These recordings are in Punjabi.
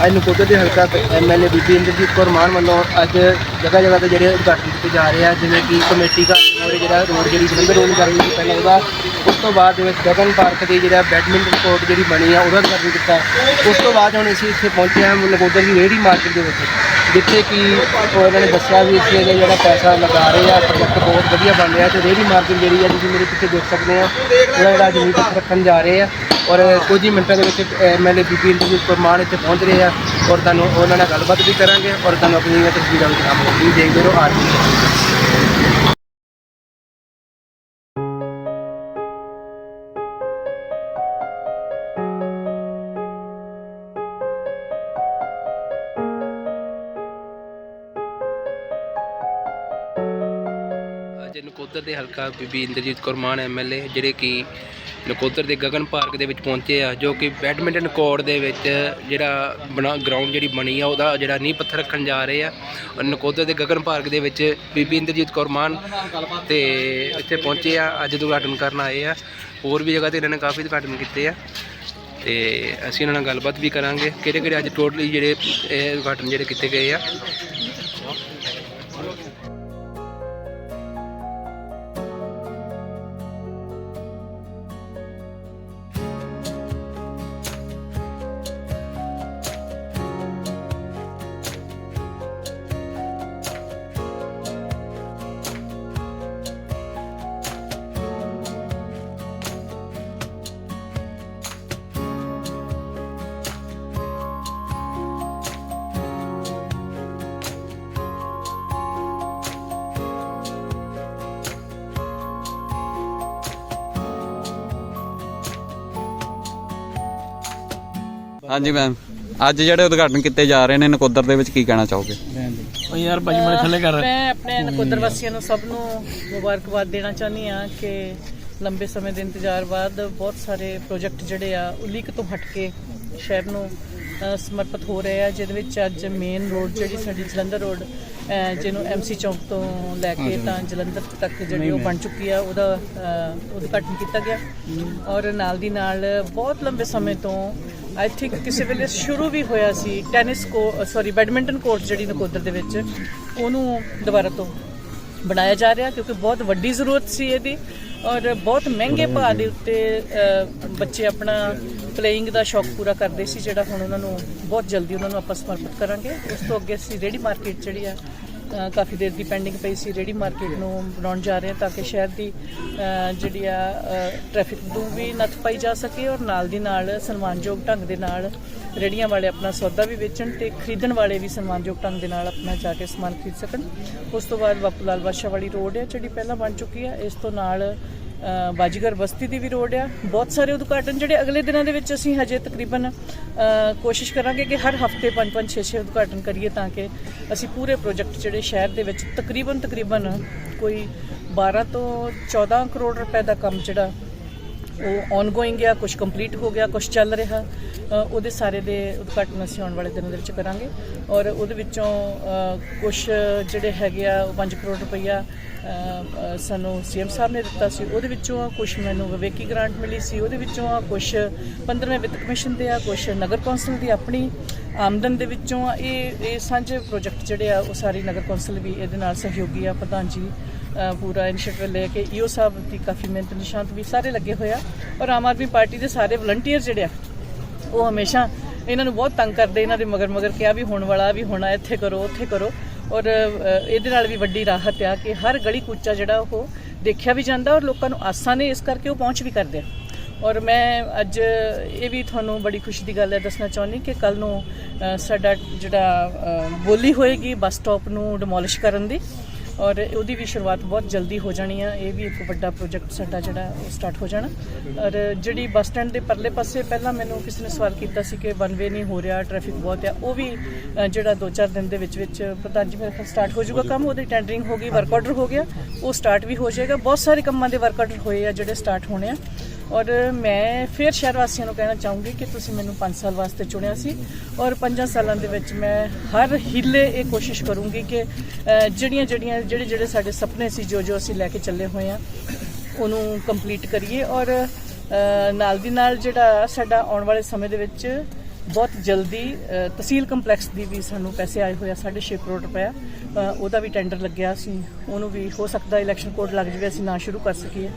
ਅੱਜ ਨਕੋਦਰ ਦੇ ਹਲਕਾ ਐਮਐਲਏ ਬੀਬੀ ਇੰਦਰਜੀਤ ਕੌਰ ਮਾਨ ਵੱਲੋਂ ਅੱਜ ਜਗ੍ਹਾ ਜਗ੍ਹਾ ਤੇ ਜਿਹੜੇ ਉਦਘਾਟਨ ਕੀਤੇ ਜਾ ਰਹੇ ਆ, ਜਿਵੇਂ ਕਿ ਕਮੇਟੀ ਘਰ ਮੋਰੇ ਜਿਹੜਾ ਰੋਡ ਜਿਹੜੀ ਜਲੰਧਰ ਰੋਡ ਕਰ ਰਹੀ ਪਹਿਲਾਂ ਉਹਦਾ ਉਸ ਤੋਂ ਬਾਅਦ ਦੇ ਵਿੱਚ ਗਗਨ ਪਾਰਕ ਦੀ ਜਿਹੜਾ ਬੈਡਮਿੰਟਨ ਕੋਰਟ ਜਿਹੜੀ ਬਣੀ ਆ, ਉਹਦਾ ਉਦਘਾਟਨ ਕੀਤਾ। ਉਸ ਤੋਂ ਬਾਅਦ ਹੁਣ ਅਸੀਂ ਇੱਥੇ ਪਹੁੰਚੇ ਹਾਂ ਨਕੋਦਰ ਦੀ ਰੇਹੜੀ ਮਾਰਕੀਟ ਦੇ ਵਿੱਚ, ਜਿੱਥੇ ਕਿ ਉਹ ਇਹਨਾਂ ਨੇ ਦੱਸਿਆ ਵੀ ਇੱਥੇ ਇਹਦਾ ਜਿਹੜਾ ਪੈਸਾ ਲਗਾ ਰਹੇ ਆ, ਪ੍ਰੋਜੈਕਟ ਬਹੁਤ ਵਧੀਆ ਬਣ ਰਿਹਾ ਤੇ ਰੇਹੜੀ ਮਾਰਕੀਟ ਜਿਹੜੀ ਆ, ਤੁਸੀਂ ਮੇਰੇ ਪਿੱਛੇ ਦੇਖ ਸਕਦੇ ਆ ਉਹਦਾ ਜਿਹੜਾ ਜ਼ਮੀਨ ਤੱਕ ਰੱਖਣ ਜਾ ਰਹੇ ਆ ਔਰ ਕੁਝ ਹੀ ਮਿੰਟਾਂ ਦੇ ਵਿੱਚ ਐਮਐਲਏ ਬੀਬੀ ਇੰਦਰਜੀਤ ਕੌਰ ਮਾਨ ਇੱਥੇ ਪਹੁੰਚ ਰਹੇ ਆ ਔਰ ਤੁਹਾਨੂੰ ਉਹਨਾਂ ਨਾਲ ਗੱਲਬਾਤ ਵੀ ਕਰਾਂਗੇ ਔਰ ਤੁਹਾਨੂੰ ਆਪਣੀਆਂ ਤਸਵੀਰਾਂ ਵੀ ਦਿਖਾਵਾਂਗੇ ਤੁਸੀਂ ਦੇਖਦੇ ਰਹੋ ਆਰਟੀ ਨਕੋਦਰ ਦੇ ਹਲਕਾ ਬੀਬੀ ਇੰਦਰਜੀਤ ਕੌਰ ਮਾਨ ਐਮਐਲਏ ਜਿਹੜੇ ਕਿ ਨਕੋਦਰ ਦੇ ਗਗਨ ਪਾਰਕ ਦੇ ਵਿੱਚ ਪਹੁੰਚੇ ਆ, ਜੋ ਕਿ ਬੈਡਮਿੰਟਨ ਕੋਰਟ ਦੇ ਵਿੱਚ ਜਿਹੜਾ ਬਣਾ ਗਰਾਊਂਡ ਜਿਹੜੀ ਬਣੀ ਆ, ਉਹਦਾ ਜਿਹੜਾ ਨੀਂਹ ਪੱਥਰ ਰੱਖਣ ਜਾ ਰਹੇ ਆ। ਔਰ ਨਕੋਦਰ ਦੇ ਗਗਨ ਪਾਰਕ ਦੇ ਵਿੱਚ ਬੀਬੀ ਇੰਦਰਜੀਤ ਕੌਰ ਮਾਨ ਤੇ ਇੱਥੇ ਪਹੁੰਚੇ ਆ, ਅੱਜ ਉਦਘਾਟਨ ਕਰਨ ਆਏ ਆ। ਹੋਰ ਵੀ ਜਗ੍ਹਾ ਤੇ ਇਹਨਾਂ ਨੇ ਕਾਫੀ ਉਦਘਾਟਨ ਕੀਤੇ ਆ। ਤੇ ਅਸੀਂ ਇਹਨਾਂ ਨਾਲ ਗੱਲਬਾਤ ਵੀ ਕਰਾਂਗੇ ਕਿਹੜੇ ਕਿਹੜੇ ਅੱਜ ਟੋਟਲੀ ਜਿਹੜੇ ਇਹ ਉਦਘਾਟਨ ਜਿਹੜੇ ਕੀਤੇ ਗਏ ਆ। ਹਾਂਜੀ ਮੈਮ ਅੱਜ ਜਿਹੜੇ ਉਦਘਾਟਨ ਕੀਤੇ ਜਾ ਰਹੇ ਨੇ ਨਕੋਦਰ ਦੇ ਵਿੱਚ ਕੀ ਕਹਿਣਾ ਚਾਹੋਗੇ? ਉਹ ਯਾਰ ਭਾਜੀ ਬੜੇ ਥੱਲੇ ਕਰ ਮੈਂ ਆਪਣੇ ਨਕੋਦਰ ਵਾਸੀਆਂ ਨੂੰ ਸਭ ਨੂੰ ਮੁਬਾਰਕਬਾਦ ਦੇਣਾ ਚਾਹੁੰਦੀ ਆ ਕਿ ਲੰਬੇ ਸਮੇਂ ਦੇ ਇੰਤਜ਼ਾਰ ਬਾਅਦ ਬਹੁਤ ਸਾਰੇ ਪ੍ਰੋਜੈਕਟ ਜਿਹੜੇ ਆ ਉਲੀਕ ਤੋਂ ਹਟ ਕੇ ਸ਼ਹਿਰ ਨੂੰ ਸਮਰਪਿਤ ਹੋ ਰਹੇ ਆ ਜਿਹਦੇ ਵਿੱਚ ਅੱਜ ਮੇਨ ਰੋਡ ਜਿਹੜੀ ਸਾਡੀ ਜਲੰਧਰ ਰੋਡ ਜਿਹਨੂੰ ਐਮਸੀ ਚੌਂਕ ਤੋਂ ਲੈ ਕੇ ਤਾਂ ਜਲੰਧਰ ਤੱਕ ਜਿਹੜੀ ਉਹ ਬਣ ਚੁੱਕੀ ਆ ਉਹਦਾ ਉਦਘਾਟਨ ਕੀਤਾ ਗਿਆ। ਔਰ ਨਾਲ ਦੀ ਨਾਲ ਬਹੁਤ ਲੰਬੇ ਸਮੇਂ ਤੋਂ ਆਈ ਥਿੰਕ ਕਿਸੇ ਵੇਲੇ ਸ਼ੁਰੂ ਵੀ ਹੋਇਆ ਸੀ ਟੈਨਿਸ ਕੋ ਸੌਰੀ ਬੈਡਮਿੰਟਨ ਕੋਰਟ ਜਿਹੜੀ ਨਕੋਦਰ ਦੇ ਵਿੱਚ ਉਹਨੂੰ ਦੁਬਾਰਾ ਤੋਂ ਬਣਾਇਆ ਜਾ ਰਿਹਾ ਕਿਉਂਕਿ ਬਹੁਤ ਵੱਡੀ ਜ਼ਰੂਰਤ ਸੀ ਇਹਦੀ ਔਰ ਬਹੁਤ ਮਹਿੰਗੇ ਭਾਅ ਦੇ ਉੱਤੇ ਬੱਚੇ ਆਪਣਾ ਪਲੇਇੰਗ ਦਾ ਸ਼ੌਕ ਪੂਰਾ ਕਰਦੇ ਸੀ ਜਿਹੜਾ ਹੁਣ ਉਹਨਾਂ ਨੂੰ ਬਹੁਤ ਜਲਦੀ ਉਹਨਾਂ ਨੂੰ ਆਪਾਂ ਸਮਰਪਿਤ ਕਰਾਂਗੇ। ਉਸ ਤੋਂ ਅੱਗੇ ਅਸੀਂ ਰੇੜੀ ਮਾਰਕੀਟ ਜਿਹੜੀ ਆ ਕਾਫੀ ਦੇਰ ਦੀ ਪੈਂਡਿੰਗ ਪਈ ਸੀ ਰੇੜੀ ਮਾਰਕੀਟ ਨੂੰ ਬਣਾਉਣ ਜਾ ਰਹੇ ਹਾਂ ਤਾਂ ਕਿ ਸ਼ਹਿਰ ਦੀ ਜਿਹੜੀ ਆ ਟ੍ਰੈਫਿਕ ਨੂੰ ਵੀ ਨੱਥ ਪਾਈ ਜਾ ਸਕੇ ਔਰ ਨਾਲ ਦੀ ਨਾਲ ਸਨਮਾਨਯੋਗ ਢੰਗ ਦੇ ਨਾਲ ਰੇੜੀਆਂ ਵਾਲੇ ਆਪਣਾ ਸੌਦਾ ਵੀ ਵੇਚਣ ਤੇ ਖਰੀਦਣ ਵਾਲੇ ਵੀ ਸਨਮਾਨਯੋਗ ਢੰਗ ਦੇ ਨਾਲ ਆਪਣਾ ਜਾ ਕੇ ਸਮਾਨ ਖਰੀਦ ਸਕਣ। ਉਸ ਤੋਂ ਬਾਅਦ ਬਾਪੂ ਲਾਲ ਬਾਦਸ਼ਾਹ ਵਾਲੀ ਰੋਡ ਹੈ ਜਿਹੜੀ ਪਹਿਲਾਂ ਬਣ ਚੁੱਕੀ ਹੈ। ਇਸ ਤੋਂ ਨਾਲ ਬਾਜੀਗਰ ਬਸਤੀ ਦੀ ਵੀ ਰੋਡ ਆ। ਬਹੁਤ ਸਾਰੇ ਉਦਘਾਟਨ ਜਿਹੜੇ ਅਗਲੇ ਦਿਨਾਂ ਦੇ ਵਿੱਚ ਅਸੀਂ ਹਜੇ ਤਕਰੀਬਨ ਕੋਸ਼ਿਸ਼ ਕਰਾਂਗੇ ਕਿ ਹਰ ਹਫ਼ਤੇ 5-5 6-6 ਉਦਘਾਟਨ ਕਰੀਏ ਤਾਂ ਕਿ ਅਸੀਂ ਪੂਰੇ ਪ੍ਰੋਜੈਕਟ ਜਿਹੜੇ ਸ਼ਹਿਰ ਦੇ ਵਿੱਚ ਤਕਰੀਬਨ ਤਕਰੀਬਨ ਕੋਈ 12 ਤੋਂ 14 ਕਰੋੜ ਰੁਪਏ ਦਾ ਕੰਮ ਜਿਹੜਾ ਉਹ ਆਨਗੋਇੰਗ ਆ ਕੁਝ ਕੰਪਲੀਟ ਹੋ ਗਿਆ ਕੁਝ ਚੱਲ ਰਿਹਾ ਉਹਦੇ ਸਾਰੇ ਦੇ ਉਦਘਾਟਨ ਅਸੀਂ ਆਉਣ ਵਾਲੇ ਦਿਨਾਂ ਦੇ ਵਿੱਚ ਕਰਾਂਗੇ ਔਰ ਉਹਦੇ ਵਿੱਚੋਂ ਕੁਝ ਜਿਹੜੇ ਹੈਗੇ ਆ 5 ਕਰੋੜ ਰੁਪਈਆ ਅ, ਅ, ਸਾਨੂੰ ਸੀਐਮ ਸਾਹਿਬ ਨੇ ਦਿੱਤਾ ਸੀ ਉਹਦੇ ਵਿੱਚੋਂ ਕੁਝ ਮੈਨੂੰ ਵਿਵੇਕੀ ਗ੍ਰਾਂਟ ਮਿਲੀ ਸੀ ਉਹਦੇ ਵਿੱਚੋਂ ਕੁਝ 15ਵੇਂ ਵਿੱਤ ਕਮਿਸ਼ਨ ਦੇ ਆ ਕੁਝ ਨਗਰ ਕੌਂਸਲ ਦੀ ਆਪਣੀ ਆਮਦਨ ਦੇ ਵਿੱਚੋਂ ਆ। ਇਹ ਇਹ ਸਾਂਝੇ ਪ੍ਰੋਜੈਕਟ ਜਿਹੜੇ ਆ ਉਹ ਸਾਰੀ ਨਗਰ ਕੌਂਸਲ ਵੀ ਇਹਦੇ ਨਾਲ ਸਹਿਯੋਗੀ ਆ ਪ੍ਰਧਾਨ ਜੀ ਪੂਰਾ ਇਨੀਸ਼ੀਏਟਿਵ ਲੈ ਕੇ ਈਓ ਸਾਹਿਬ ਦੀ ਕਾਫੀ ਮਿਹਨਤ ਨਿਸ਼ਾਂਤ ਵੀ ਸਾਰੇ ਲੱਗੇ ਹੋਏ ਆ। ਔਰ ਆਮ ਆਦਮੀ ਪਾਰਟੀ ਦੇ ਸਾਰੇ ਵਲੰਟੀਅਰ ਜਿਹੜੇ ਆ, ਉਹ ਹਮੇਸ਼ਾ ਇਹਨਾਂ ਨੂੰ ਬਹੁਤ ਤੰਗ ਕਰਦੇ, ਇਹਨਾਂ ਦੇ ਮਗਰ ਮਗਰ ਕਿਹਾ ਵੀ ਹੋਣ ਵਾਲਾ, ਵੀ ਹੋਣਾ ਇੱਥੇ ਕਰੋ, ਉੱਥੇ ਕਰੋ। ਔਰ ਇਹਦੇ ਨਾਲ ਵੀ ਵੱਡੀ ਰਾਹਤ ਆ ਕਿ ਹਰ ਗਲੀ ਕੂਚਾ ਜਿਹੜਾ ਉਹ ਦੇਖਿਆ ਵੀ ਜਾਂਦਾ ਔਰ ਲੋਕਾਂ ਨੂੰ ਆਸਾਂ ਨੇ ਇਸ ਕਰਕੇ ਉਹ ਪਹੁੰਚ ਵੀ ਕਰਦੇ ਆ। ਔਰ ਮੈਂ ਅੱਜ ਇਹ ਵੀ ਤੁਹਾਨੂੰ ਬੜੀ ਖੁਸ਼ੀ ਦੀ ਗੱਲ ਹੈ ਦੱਸਣਾ ਚਾਹੁੰਦੀ ਕਿ ਕੱਲ ਨੂੰ ਸਾਡਾ ਜਿਹੜਾ ਬੋਲੀ ਹੋਏਗੀ ਬੱਸ ਸਟਾਪ ਨੂੰ ਡਿਮੋਲਿਸ਼ ਕਰਨ ਦੀ। ਔਰ ਉਹਦੀ ਵੀ ਸ਼ੁਰੂਆਤ ਬਹੁਤ ਜਲਦੀ ਹੋ ਜਾਣੀ ਆ। ਇਹ ਵੀ ਇੱਕ ਵੱਡਾ ਪ੍ਰੋਜੈਕਟ ਸਾਡਾ ਜਿਹੜਾ, ਉਹ ਸਟਾਰਟ ਹੋ ਜਾਣਾ। ਔਰ ਜਿਹੜੀ ਬੱਸ ਸਟੈਂਡ ਦੇ ਪਰਲੇ ਪਾਸੇ ਪਹਿਲਾਂ ਮੈਨੂੰ ਕਿਸੇ ਨੇ ਸਵਾਲ ਕੀਤਾ ਸੀ ਕਿ ਵਨ ਵੇ ਨਹੀਂ ਹੋ ਰਿਹਾ ਟ੍ਰੈਫਿਕ ਬਹੁਤ ਆ, ਉਹ ਵੀ ਜਿਹੜਾ 2-4 ਦਿਨ ਦੇ ਵਿੱਚ ਵਿੱਚ ਪ੍ਰਧਾਨ ਜੀ ਮੇਰੇ ਸਟਾਰਟ ਹੋ ਜਾਊਗਾ ਕੰਮ, ਉਹਦੀ ਟੈਂਡਰਿੰਗ ਹੋ ਗਈ ਵਰਕ ਆਰਡਰ ਹੋ ਗਿਆ, ਉਹ ਸਟਾਰਟ ਵੀ ਹੋ ਜਾਏਗਾ। ਬਹੁਤ ਸਾਰੇ ਕੰਮਾਂ ਦੇ ਵਰਕ ਆਰਡਰ ਹੋਏ ਆ ਜਿਹੜੇ ਸਟਾਰਟ ਹੋਣੇ ਆ। ਔਰ ਮੈਂ ਫਿਰ ਸ਼ਹਿਰ ਵਾਸੀਆਂ ਨੂੰ ਕਹਿਣਾ ਚਾਹੂੰਗੀ ਕਿ ਤੁਸੀਂ ਮੈਨੂੰ 5 ਸਾਲ ਵਾਸਤੇ ਚੁਣਿਆ ਸੀ ਔਰ 5 ਸਾਲਾਂ ਦੇ ਵਿੱਚ ਮੈਂ ਹਰ ਹੀਲੇ ਇਹ ਕੋਸ਼ਿਸ਼ ਕਰੂੰਗੀ ਕਿ ਜਿਹੜੀਆਂ ਜਿਹੜੀਆਂ ਜਿਹੜੇ ਜਿਹੜੇ ਸਾਡੇ ਸੁਪਨੇ ਸੀ, ਜੋ ਜੋ ਅਸੀਂ ਲੈ ਕੇ ਚੱਲੇ ਹੋਏ ਆ ਉਹਨੂੰ ਕੰਪਲੀਟ ਕਰੀਏ ਔਰ ਨਾਲ ਦੀ ਨਾਲ ਜਿਹੜਾ ਸਾਡਾ ਆਉਣ ਵਾਲੇ ਸਮੇਂ ਦੇ ਵਿੱਚ ਬਹੁਤ ਜਲਦੀ ਤਹਿਸੀਲ ਕੰਪਲੈਕਸ ਦੀ ਵੀ ਸਾਨੂੰ ਪੈਸੇ ਆਏ ਹੋਏ ਆ 6.5 ਕਰੋੜ ਰੁਪਇਆ ਉਹਦਾ ਵੀ ਟੈਂਡਰ ਲੱਗਿਆ ਸੀ। ਉਹਨੂੰ ਵੀ ਹੋ ਸਕਦਾ ਇਲੈਕਸ਼ਨ ਕੋਡ ਲੱਗ ਜਾਵੇ, ਅਸੀਂ ਨਾ ਸ਼ੁਰੂ ਕਰ ਸਕੀਏ।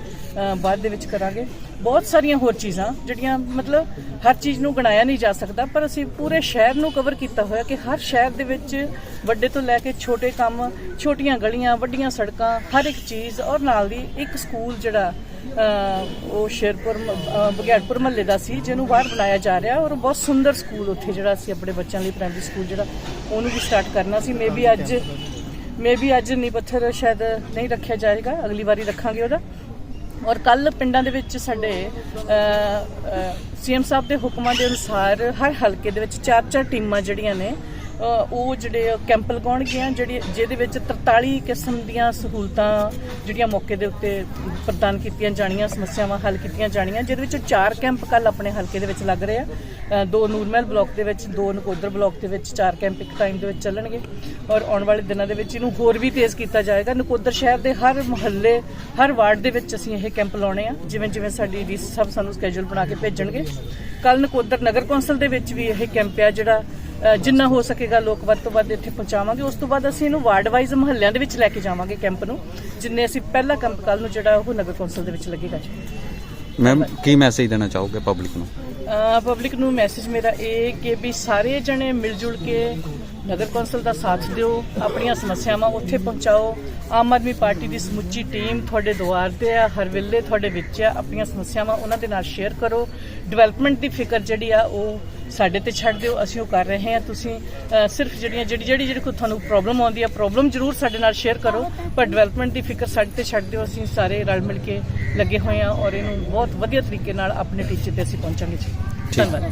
ਬਾਅਦ ਦੇ ਵਿੱਚ ਕਰਾਂਗੇ। ਬਹੁਤ ਸਾਰੀਆਂ ਹੋਰ ਚੀਜ਼ਾਂ, ਜਿਹੜੀਆਂ ਮਤਲਬ ਹਰ ਚੀਜ਼ ਨੂੰ ਗਣਾਇਆ ਨਹੀਂ ਜਾ ਸਕਦਾ, ਪਰ ਅਸੀਂ ਪੂਰੇ ਸ਼ਹਿਰ ਨੂੰ ਕਵਰ ਕੀਤਾ ਹੋਇਆ ਕਿ ਹਰ ਸ਼ਹਿਰ ਦੇ ਵਿੱਚ ਵੱਡੇ ਤੋਂ ਲੈ ਕੇ ਛੋਟੇ ਕੰਮ, ਛੋਟੀਆਂ ਗਲੀਆਂ, ਵੱਡੀਆਂ ਸੜਕਾਂ, ਹਰ ਇੱਕ ਚੀਜ਼, ਔਰ ਨਾਲ ਦੀ ਇੱਕ ਸਕੂਲ ਜਿਹੜਾ ਉਹ ਸ਼ੇਰਪੁਰ ਮ- ਮਹੱਲੇ ਦਾ ਸੀ, ਜਿਹਨੂੰ ਬਾਹਰ ਬਣਾਇਆ ਜਾ ਰਿਹਾ ਔਰ ਬਹੁਤ ਸੁੰਦਰ ਸਕੂਲ ਉੱਥੇ ਜਿਹੜਾ ਅਸੀਂ ਆਪਣੇ ਬੱਚਿਆਂ ਲਈ ਪ੍ਰਾਇਮਰੀ ਸਕੂਲ ਜਿਹੜਾ, ਉਹਨੂੰ ਵੀ ਸਟਾਰਟ ਕਰਨਾ ਸੀ। ਮੇਬੀ ਅੱਜ ਮੇਬੀ ਅੱਜ ਨੀ ਪੱਥਰ ਸ਼ਾਇਦ ਨਹੀਂ ਰੱਖਿਆ ਜਾਏਗਾ, ਅਗਲੀ ਵਾਰੀ ਰੱਖਾਂਗੇ ਉਹਦਾ। ਔਰ ਕੱਲ ਪਿੰਡਾਂ ਦੇ ਵਿੱਚ ਸਾਡੇ ਸੀਐਮ ਸਾਹਿਬ ਦੇ ਹੁਕਮਾਂ ਦੇ ਅਨੁਸਾਰ ਹਰ ਹਲਕੇ ਦੇ ਵਿੱਚ ਚਾਰ ਚਾਰ ਟੀਮਾਂ ਜਿਹੜੀਆਂ ਨੇ ਉਹ ਜਿਹੜੇ ਕੈਂਪ ਲਗਾਉਣਗੇ ਆ ਜਿਹੜੀ ਜਿਹਦੇ ਵਿੱਚ 43 ਕਿਸਮ ਦੀਆਂ ਸਹੂਲਤਾਂ ਜਿਹੜੀਆਂ ਮੌਕੇ ਦੇ ਉੱਤੇ ਪ੍ਰਦਾਨ ਕੀਤੀਆਂ ਜਾਣੀਆਂ, ਸਮੱਸਿਆਵਾਂ ਹੱਲ ਕੀਤੀਆਂ ਜਾਣੀਆਂ, ਜਿਹਦੇ ਵਿੱਚ ਚਾਰ ਕੈਂਪ ਕੱਲ ਆਪਣੇ ਹਲਕੇ ਦੇ ਵਿੱਚ ਲੱਗ ਰਹੇ ਆ। ਦੋ ਨੂਰਮਹਿਲ ਬਲਾਕ ਦੇ ਵਿੱਚ, ਦੋ ਨਕੋਦਰ ਬਲਾਕ ਦੇ ਵਿੱਚ ਚਾਰ ਕੈਂਪ ਇੱਕ ਟਾਈਮ ਦੇ ਵਿੱਚ ਚੱਲਣਗੇ ਔਰ ਆਉਣ ਵਾਲੇ ਦਿਨਾਂ ਦੇ ਵਿੱਚ ਇਹਨੂੰ ਹੋਰ ਵੀ ਤੇਜ਼ ਕੀਤਾ ਜਾਏਗਾ। ਨਕੋਦਰ ਸ਼ਹਿਰ ਦੇ ਹਰ ਮੁਹੱਲੇ, ਹਰ ਵਾਰਡ ਦੇ ਵਿੱਚ ਅਸੀਂ ਇਹ ਕੈਂਪ ਲਾਉਣੇ ਆ। ਜਿਵੇਂ ਜਿਵੇਂ ਸਾਡੀ ਡੀ ਸਾਹਿਬ ਸਾਨੂੰ ਸਕੇਜੂਲ ਬਣਾ ਕੇ ਭੇਜਣਗੇ। ਕੱਲ ਨਕੋਦਰ ਨਗਰ ਕੌਂਸਲ ਦੇ ਵਿੱਚ ਵੀ ਇਹ ਕੈਂਪ ਆ ਜਿਹੜਾ ਜਿੰਨਾ ਹੋ ਸਕੇਗਾ ਲੋਕ ਵੱਧ ਤੋਂ ਵੱਧ ਇੱਥੇ ਪਹੁੰਚਾਵਾਂਗੇ। ਉਸ ਤੋਂ ਬਾਅਦ ਅਸੀਂ ਇਹਨੂੰ ਵਾਰਡ ਵਾਈਜ਼ ਮੁਹੱਲਿਆਂ ਦੇ ਵਿੱਚ ਲੈ ਕੇ ਜਾਵਾਂਗੇ ਕੈਂਪ ਨੂੰ ਜਿੰਨੇ ਅਸੀਂ ਪਹਿਲਾ ਕੈਂਪ ਕੱਲ ਨੂੰ ਜਿਹੜਾ ਉਹ ਨਗਰ ਕੌਂਸਲ ਦੇ ਵਿੱਚ ਲੱਗੇਗਾ ਜੀ। ਮੈਮ ਕੀ ਮੈਸੇਜ ਦੇਣਾ ਚਾਹੋਗੇ ਪਬਲਿਕ ਨੂੰ? ਪਬਲਿਕ ਨੂੰ ਮੈਸੇਜ ਮੇਰਾ ਇਹ ਕਿ ਵੀ ਸਾਰੇ ਜਣੇ ਮਿਲ ਜੁਲ ਕੇ ਨਗਰ ਕੌਂਸਲ ਦਾ ਸਾਥ ਦਿਓ ਆਪਣੀਆਂ ਸਮੱਸਿਆਵਾਂ ਉੱਥੇ ਪਹੁੰਚਾਓ। ਆਮ ਆਦਮੀ ਪਾਰਟੀ ਦੀ ਸਮੁੱਚੀ ਟੀਮ ਤੁਹਾਡੇ ਦੁਆਰ ਤੇ ਆ ਹਰ ਵੇਲੇ ਤੁਹਾਡੇ ਵਿੱਚ ਆ ਆਪਣੀਆਂ ਸਮੱਸਿਆਵਾਂ ਉਹਨਾਂ ਦੇ ਨਾਲ ਸ਼ੇਅਰ ਕਰੋ। ਡਿਵੈਲਪਮੈਂਟ ਦੀ ਫਿਕਰ ਜਿਹੜੀ ਆ ਉਹ ਸਾਡੇ ਤੇ ਛੱਡ ਦਿਓ ਅਸੀਂ ਉਹ ਕਰ ਰਹੇ ਹਾਂ। ਤੁਸੀਂ ਸਿਰਫ ਜਿਹੜੀਆਂ ਜਿਹੜੀ ਜਿਹੜੀ ਜਿਹੜੀ ਕੋਈ ਤੁਹਾਨੂੰ ਪ੍ਰੋਬਲਮ ਆਉਂਦੀ ਆ ਪ੍ਰੋਬਲਮ ਜ਼ਰੂਰ ਸਾਡੇ ਨਾਲ ਸ਼ੇਅਰ ਕਰੋ। ਪਰ ਡਿਵੈਲਪਮੈਂਟ ਦੀ ਫਿਕਰ ਸਾਡੇ ਤੇ ਛੱਡ ਦਿਓ। ਅਸੀਂ ਸਾਰੇ ਰਲ ਮਿਲ ਕੇ ਲੱਗੇ ਹੋਏ ਹਾਂ ਔਰ ਇਹਨੂੰ ਬਹੁਤ ਵਧੀਆ ਤਰੀਕੇ ਨਾਲ ਆਪਣੇ ਟੀਚੇ ਤੇ ਅਸੀਂ ਪਹੁੰਚਾਂਗੇ ਜੀ। ਧੰਨਵਾਦ।